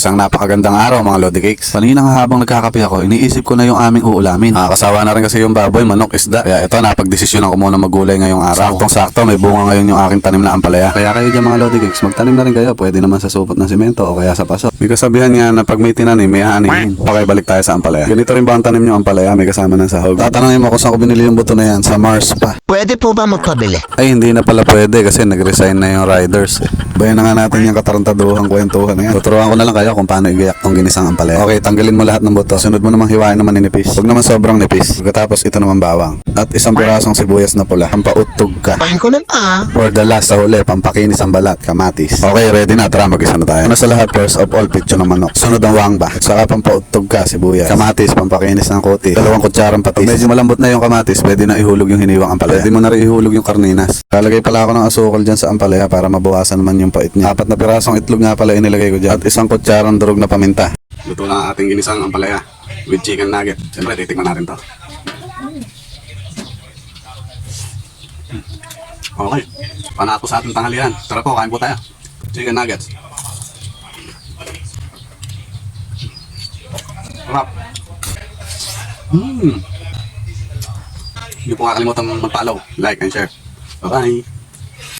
Isang napakagandang araw mga Lodi Cakes. Kanina nga habang nagkakape ako, iniisip ko na yung aming uulamin. Nakakasawa na rin kasi yung baboy, manok, isda. Kaya ito, napagdesisyonan ko muna magulay ngayong araw. Saktong-sakto, may bunga ngayon yung aking tanim na ampalaya. Kaya kayo dyan mga Lodi Cakes, magtanim na rin kayo. Pwede naman sa supot ng simento o kaya sa paso. May kasabihan nga na pag may tinanim, may hanin. Okay, balik tayo sa ampalaya. Ganito rin ba ang tanim yung ampalaya? May kasama ng sahog. Tatanungin mo kung saan ko binili yung buto na yan. Sa Mars pa. Pwede po ba magpabili? Ay, hindi na pala pwede kasi nag-resign na yung riders. Bayan na nga natin yung katarantaduhang kwentuhan na yan. Tuturuan ko na lang kayo kung paano igayak tong ginisang ampalaya. Okay, tanggalin mo lahat ng buto. Sunod mo namang hiwain naman ni nipis. Huwag naman sobrang nipis. Pagkatapos ito naman bawang. At isang pirasong sibuyas na pula. Ang pautog ka. Pahin ko na ah. For the last sa huli, pampakinis ang balat, kamatis. Okay, ready na. Tara, mag-isa na tayo. Una sa lahat, first of all, pitcho ng manok. Sunod ang wangba. At saka pampautog ka, sibuyas. Kamatis, pampakinis ng kuti. Dalawang kutsarang patis. Pag medyo malambot na yung kamatis, pwede na ihulog yung hiniwang ampalaya. Pwede mo na rin ihulog yung karninas. Lalagay pala ako ng asukal dyan sa ampalaya para mabawasan naman yung pait niya. Apat na pirasong itlog nga pala inilagay ko dyan. At isang kutsarang durog na paminta. Luto na ang ating ginisang ampalaya with chicken nugget. Siyempre, titikman natin to. Okay. Panato sa ating tanghalian. Tara po, kain po tayo. Chicken nuggets. Sarap. Hmm. Hindi po kakalimutan mag-follow, like, and share. Bye-bye.